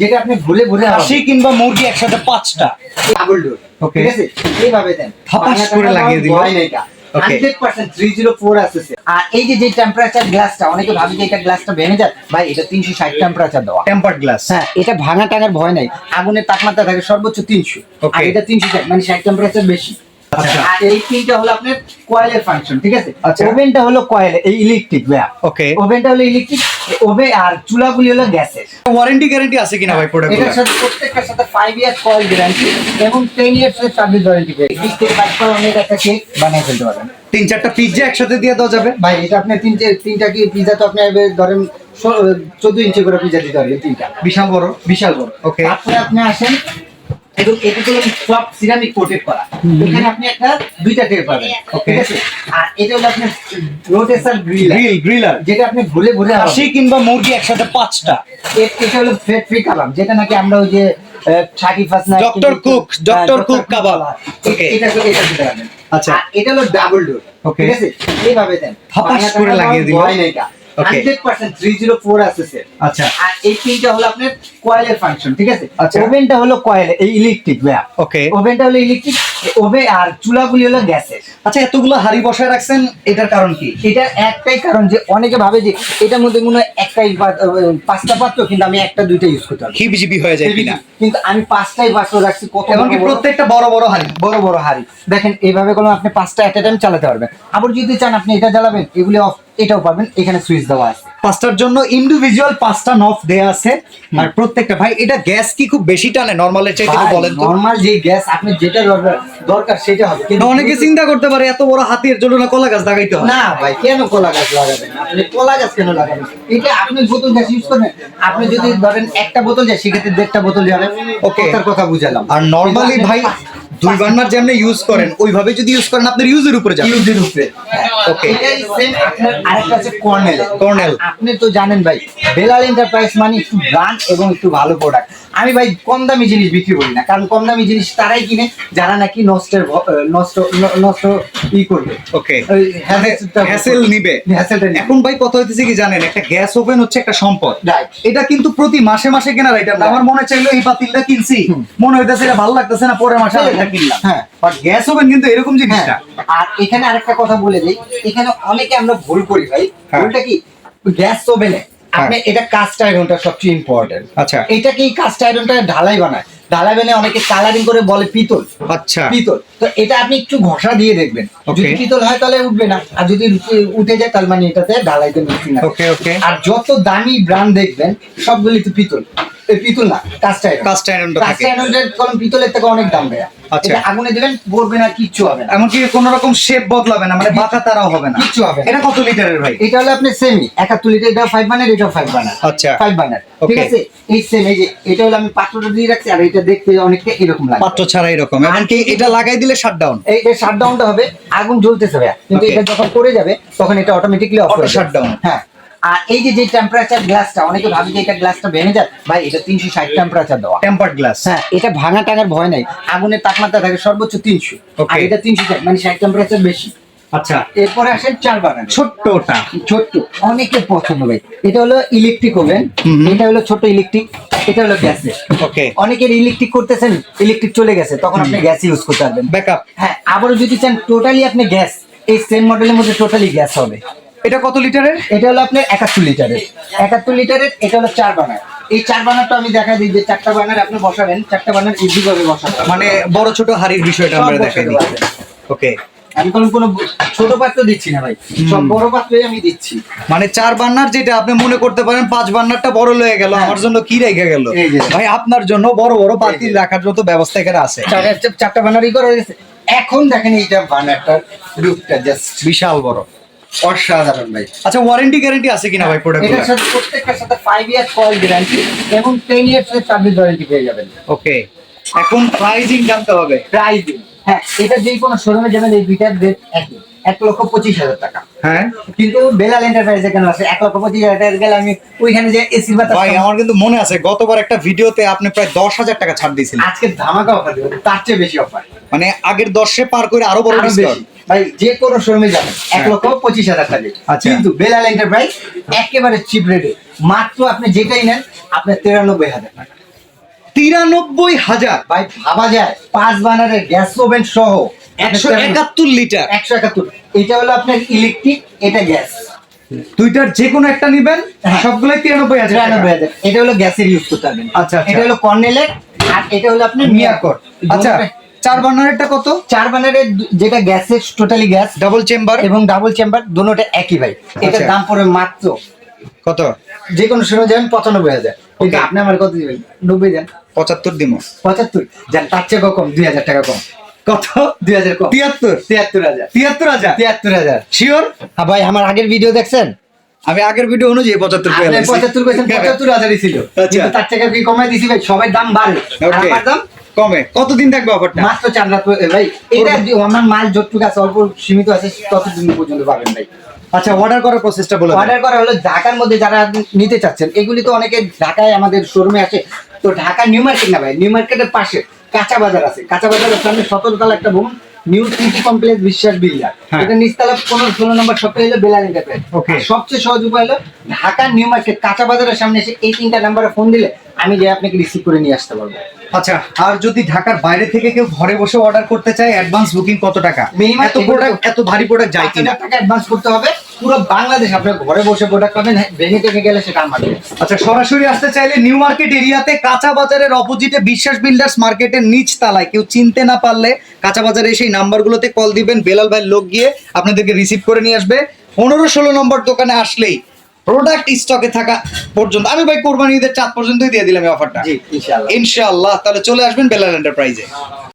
যেটা আপনি ভুলে ভুলে খাসি কিংবা মুরগি একসাথে পাঁচটা। Double door Okay. ঠিক আছে? এইভাবে দেন। থাপাস করে লাগিয়ে দিল। ভয় নেই Okay. 100% 304 আসছে আর এই যে যে টেম্পারেচার গ্লাসটা অনেকে ভাবে যে এটা গ্লাসটা ভেঙে যায়। ভাই এটা 360 টেম্পারেচার দেওয়া। গ্লাস হ্যাঁ এটা ভাঙা টাঙার ভয় নাই। আগুনের তাপমাত্রা থাকে সর্বোচ্চ 300 আর Okay. এটা 360 মানে 60 টেম্পারেচার বেশি। আচ্ছা। এই পিনটা হলো আপনার কয়েলের ফাংশন ঠিক আছে? আচ্ছা। ওভেনটা হলো কয়েল এই ইলেকট্রিক ভাইয়া। ওকে। ওভেনটা হলো ইলেকট্রিক ওভেন আর চুলাগুলি হলো গ্যাসের। ওয়ারেন্টি গ্যারান্টি আছে কিনা ভাই প্রোডাক্ট এটার সাথে প্রত্যেকটার সাথে ইয়ার্স কয়েল গ্যারান্টি এবং টেন ইয়ার্স এর সার্ভিস ওয়ারেন্টি পেয়ে বিশ থেকে বাইশ করে অনেক একটা কেক ফেলতে পারবেন। তিন চারটা পিজ্জা একসাথে দিয়ে দেওয়া যাবে? ভাই এটা আপনি তিনটে তিনটা কি পিজা তো আপনি ধরেন চোদ্দ ইঞ্চি করে পিজা দিতে পারবেন তিনটা। বিশাল বড়? বিশাল বড়. তারপরে আপনি আসেন এবং এটা সব সিরামিক কোটেড করা এখানে আপনি একটা দুইটা টের পাবেন. ঠিক আছে আর এটা হলো আপনার রোটেসার গ্রিল গ্রিল গ্রিলার যেটা আপনি ভুলে ভুলে খাসি কিংবা মুরগি একসাথে পাঁচটা এটা হলো ফেট ফ্রি কাবাব যেটা নাকি আমরা ওই যে thirty first Dr. Cook, Dr. Cook কাবাব। এটা এটা দিতে পারবেন আচ্ছা। এটা হলো ডাবল ডোর Okay. ঠিক আছে এইভাবে দেন বাংলা করে লাগিয়ে দিল। ভয় নেই কা। Okay. 100% 304 আসছে আচ্ছা। আর এই পিনটা হলো আপনার কয়েলের ফাংশন ঠিক আছে? আচ্ছা। ওভেনটা হলো কয়েল এই ইলেকট্রিক ভাইয়া। ওকে ওভেনটা হলো ইলেকট্রিক ওভে আর চুলাগুলি হলো গ্যাসের। আচ্ছা এতগুলো হাড়ি বসায় রাখছেন এটার কারণ কি? এটার একটাই কারণ যে অনেকে ভাবে যে এটার মধ্যে মনে হয় একটাই পাঁচটা পাত্র কিন্তু আমি একটা দুইটা ইউজ করতে পারব। হিবিজিবি হয়ে যায় কিনা? কিন্তু আমি পাঁচটাই পাত্র রাখছি কত এমনকি প্রত্যেকটা বড় বড় হাড়ি। বড় বড় হাড়ি। দেখেন এইভাবে কোনো আপনি পাঁচটা এট টাইম চালাতে পারবেন। আবার যদি চান আপনি এটা চালাবেন এগুলি অফ এটাও পাবেন এখানে সুইচ দেওয়া আছে। পাঁচটার জন্য ইন্ডিভিজুয়াল পাঁচটা নফ দেয়া আছে। আর প্রত্যেকটা ভাই এটা গ্যাস কি খুব বেশি টানে? নরমালের চাইতে বলেন নর্মাল যে গ্যাস আপনি যেটা দরকার দরকার সেটা হবে। কিন্তু অনেকে চিন্তা করতে পারে এত বড় হাতির জন্য না কলা গাছ লাগাইতে হয়? না ভাই কেন কলা গাছ লাগাবেন? আপনি কলা গাছ কেন লাগাবেন? এটা আপনি বোতল গ্যাস ইউজ করবেন? আপনি যদি ধরেন একটা বোতল যায় সেক্ষেত্রে দেড়টা বোতল যাবে। ওকে তার কথা বুঝালাম। আর নরমালি ভাই দুই বার্নার যেমন ইউজ করেন ওইভাবে যদি ইউজ করেন আপনার ইউজের উপরে যাবে। ইউজের উপরে। আপনার আরেকটা আছে কর্নেল Cornell। আপনি তো জানেন ভাই বেলাল এন্টারপ্রাইজ মানে একটু ব্র্যান্ড এবং একটু ভালো প্রোডাক্ট আমি ভাই কম দামি জিনিস বিক্রি করি না কারণ কম দামি জিনিস তারাই কিনে যারা নাকি নষ্টের নষ্ট নষ্ট ই করবে। ওকে হ্যাসেল নিবে। হ্যাসেলটা এখন ভাই কথা হইতেছে কি জানেন একটা গ্যাস ওভেন হচ্ছে একটা সম্পদ। এটা কিন্তু প্রতি মাসে মাসে কেনার আইটেম আমার মনে চাইলো এই পাতিলটা কিনছি। মনে হইতেছে এটা ভালো লাগতেছে না পরের মাসে আরেকটা কিনলাম। হ্যাঁ। বাট গ্যাস ওভেন কিন্তু এরকম হ্যাঁ জিনিসটা আর এখানে আরেকটা কথা বলে দিই। এখানে অনেকে আমরা ভুল করি ভাই। হ্যাঁ। ভুলটা কি? গ্যাস ওভেনে আপনি এটা কাস্ট আয়রনটা সবচেয়ে ইম্পর্টেন্ট আচ্ছা। এটা কি কাস্ট আয়রনটা ঢালাই বানায়। ঢালাই বানায় অনেকে কালারিং করে বলে পিতল। আচ্ছা। পিতল। তো এটা আপনি একটু ঘষা দিয়ে দেখবেন. যদি পিতল হয় তাহলে উঠবে না। আর যদি উঠে- যায় তাহলে মানে এটাতে ঢালাইতে মিক্সিং ওকে ওকে আর যত দামি ব্র্যান্ড দেখবেন সবগুলি তো পিতল। পিতল না কাস্ট আয়রন কাস্ট আয়রনটা কাস্ট থাকে। আয়রনের কলম পিতলের থেকে অনেক দাম আচ্ছা। এটা আগুনে দিবেন পড়বে না কিচ্ছু হবে না। এমনকি কোন রকম শেপ বদলাবে না মানে বাঁকা তারাও হবে না। কিচ্ছু হবে এটা কত লিটারের ভাই? এটা হলো আপনি সেমি একাত্তর লিটার এটা ফাইভ বানার এটা ফাইভ বানার আচ্ছা। ফাইভ বানার ঠিক আছে? এই সেম এই যে এটা হলো আমি পাত্রটা দিয়ে রাখছি আর এটা দেখতে অনেকটা এরকম লাগে পাত্র ছাড়া এরকম। এমনকি এটা লাগাই দিলে শাটডাউন এই এই শাটডাউনটা হবে আগুন জ্বলতেছে ভাইয়া। কিন্তু এটা যখন পড়ে যাবে তখন এটা অটোমেটিকলি অফ হয়ে down। হ্যাঁ। আর এই যে যে টেম্পারেচার গ্লাসটা অনেকে ভাবে যে এটা গ্লাসটা ভেঙে যায়। ভাই এটা তিনশো ষাট টেম্পারেচার দেওয়া। টেম্পার্ড গ্লাস হ্যাঁ এটা ভাঙা টাঙার ভয় নাই। আগুনের তাপমাত্রা থাকে সর্বোচ্চ তিনশো। আর এটা তিনশো ষাট মানে ষাট টেম্পারেচার বেশি। আচ্ছা। এরপরে আসেন চার বানান ছোট্টটা। ছোট্ট। অনেকের পছন্দ ভাই। এটা হলো ইলেকট্রিক ওভেন। এটা হলো ছোট ইলেকট্রিক এটা হলো ওকে অনেকের ইলেকট্রিক করতেছেন ইলেকট্রিক চলে গেছে। তখন আপনি গ্যাস ইউজ করতে পারবেন। ব্যাকআপ হ্যাঁ আবারও যদি চান টোটালি আপনি গ্যাস এই সেম মডেলের মধ্যে টোটালি গ্যাস হবে। এটা কত লিটারের? এটা হলো আপনার একাত্তর লিটারের। একাত্তর লিটারের এটা হলো চার বানার। এই চার বানারটা আমি দেখা দিই যে চারটা বানার আপনি বসাবেন চারটা বানার ইজি ভাবে বসাবেন। মানে বড় ছোট হাড়ির বিষয়টা আমরা দেখাই ওকে আমি কোনো কোনো ছোট পাত্র দিচ্ছি না ভাই। সব বড় পাত্রই আমি দিচ্ছি। মানে চার বান্নার যেটা আপনি মনে করতে পারেন পাঁচ বান্নারটা বড় লয়ে গেল আমার জন্য কি রেখে গেল? ভাই আপনার জন্য বড় বড় পাতিল রাখার মতো ব্যবস্থা এখানে আছে। চারটা বানারই করা হয়েছে। এখন দেখেন এইটা বানারটার লুকটা জাস্ট বিশাল বড়। অসাধারণ ভাই। আচ্ছা ওয়ারেন্টি গ্যারান্টি আছে কিনা ভাই প্রোডাক্ট এটার সাথে প্রত্যেকটার সাথে 5 ইয়ার কয়েল গ্যারান্টি এবং টেন ইয়ার্স এর সার্ভিস ওয়ারেন্টি পেয়ে যাবেন। ওকে এখন প্রাইজিং জানতে হবে। প্রাইজিং হ্যাঁ এটা যে কোনো শোরুমে যাবেন এই দুইটার রেট একই। এক লক্ষ পঁচিশ হাজার টাকা। হ্যাঁ? কিন্তু বেলাল এন্টারপ্রাইজে কেন আছে এক লক্ষ পঁচিশ হাজার টাকা গেলে আমি ওইখানে যে বাতাস ভাই আমার কিন্তু মনে আছে গতবার একটা ভিডিওতে আপনি প্রায় দশ হাজার টাকা ছাড় দিয়েছিলেন। আজকে ধামাকা অফার দেবো তার চেয়ে বেশি অফার মানে আগের দশে পার করে আরও বড় ডিসকাউন্ট বেশি। ভাই যে কোনো শোরুমে যাবেন এক হ্যাঁ। লক্ষ পঁচিশ হাজার টাকা আচ্ছা। কিন্তু বেলাল এন্টারপ্রাইজ একেবারে চিপ রেটে মাত্র আপনি যেটাই নেন আপনার তিরানব্বই হাজার টাকা। তিরানব্বই হাজার? ভাই ভাবা যায় পাঁচ বানারের গ্যাস ওভেন সহ একশো একাত্তর লিটার। একশো একাত্তর। এটা হলো আপনার ইলেকট্রিক এটা গ্যাস দুইটার যে কোনো একটা নিবেন হ্যাঁ। সবগুলোই তিরানব্বই হাজার তিরানব্বই হাজার। এটা হলো গ্যাসের ইউজ করতে পারবেন। আচ্ছা, আচ্ছা। এটা হলো কর্নেলের আর এটা হলো আপনার মিয়াকর আচ্ছা চার বার্নারেরটা কত? চার বানারের দু- যেটা গ্যাসের টোটালি গ্যাস ডাবল চেম্বার এবং ডাবল চেম্বার দুটোটা একই ভাই। এটার আচ্ছা। দাম পড়বে মাত্র কত? যে কোনো সময় যাবেন পঁচানব্বই হাজার। কিন্তু আপনি আমার কত দিবেন নব্বই দেন। পঁচাত্তর দিব পঁচাত্তর। যান তার চেয়ে কম দুই হাজার টাকা কম। কত? দুই হাজার তিয়াত্তর। তিয়াত্তর হাজার। তিয়াত্তর হাজার? তিয়াত্তর হাজার। শিওর হ্যাঁ ভাই আমার আগের ভিডিও দেখছেন? আমি আগের ভিডিও অনুযায়ী পঁচাত্তর আপনি লাগছি। পঁচাত্তর পঁচাত্তর হাজারই ছিল। আচ্ছা। তার থেকে কি কমাই দিছি ভাই? সবাই দাম বাড়ে। আমার দাম? কমে। কতদিন থাকবে অফারটা মাত্র চার রাত ভাই এটা আমার মাল যতটুকু আছে অল্প সীমিত আছে ততদিন পর্যন্ত পাবেন ভাই। আচ্ছা অর্ডার করার প্রসেসটা বলে। অর্ডার করা হলো ঢাকার মধ্যে যারা নিতে চাচ্ছেন এগুলি তো অনেকে ঢাকায় আমাদের শোরুমে আছে তো ঢাকা নিউ মার্কেট না ভাই নিউ মার্কেটের পাশে। কাঁচা বাজার আছে। কাঁচা বাজারের সামনে সতেরো তলা একটা ভবন new city complex Biswas builder হ্যাঁ। এটা নিচতলা পনেরো ষোলো নম্বর সপ্তাহে হলো বেলাল এন্টারপ্রাইজ সবচেয়ে সহজ উপায় হলো ঢাকা নিউ মার্কেট কাঁচা বাজারের সামনে এসে এই তিনটা নাম্বারে ফোন দিলে আমি যে আপনাকে রিসিভ করে নিয়ে আসতে পারব। আচ্ছা আর যদি ঢাকার বাইরে থেকে কেউ ঘরে বসে অর্ডার করতে চায় অ্যাডভান্স বুকিং কত টাকা? Minimum এত প্রোডাক্ট এত ভারী প্রোডাক্ট যায় কিনা? টাকা অ্যাডভান্স করতে হবে। পুরো বাংলাদেশ আপনার ঘরে বসে প্রোডাক্ট পাবেন হ্যাঁ, ভেঙে টেঙে গেলে সেটা আমার আচ্ছা সরাসরি আসতে চাইলে নিউ মার্কেট এরিয়াতে কাঁচা বাজারের অপোজিটে বিশ্বাস বিল্ডার্স মার্কেটের নিচ তালায় কেউ চিনতে না পারলে কাঁচা বাজারে সেই নাম্বারগুলোতে কল দিবেন বেলাল ভাই লোক গিয়ে আপনাদেরকে রিসিভ করে নিয়ে আসবে। পনেরো ষোলো নম্বর দোকানে আসলেই প্রোডাক্ট স্টকে থাকা পর্যন্ত আমি ভাই কোরবানি ঈদের চাঁদ পর্যন্তই দিয়ে দিলাম এই অফারটা ইনশাআল্লাহ। তাহলে চলে আসবেন বেলাল এন্টারপ্রাইজে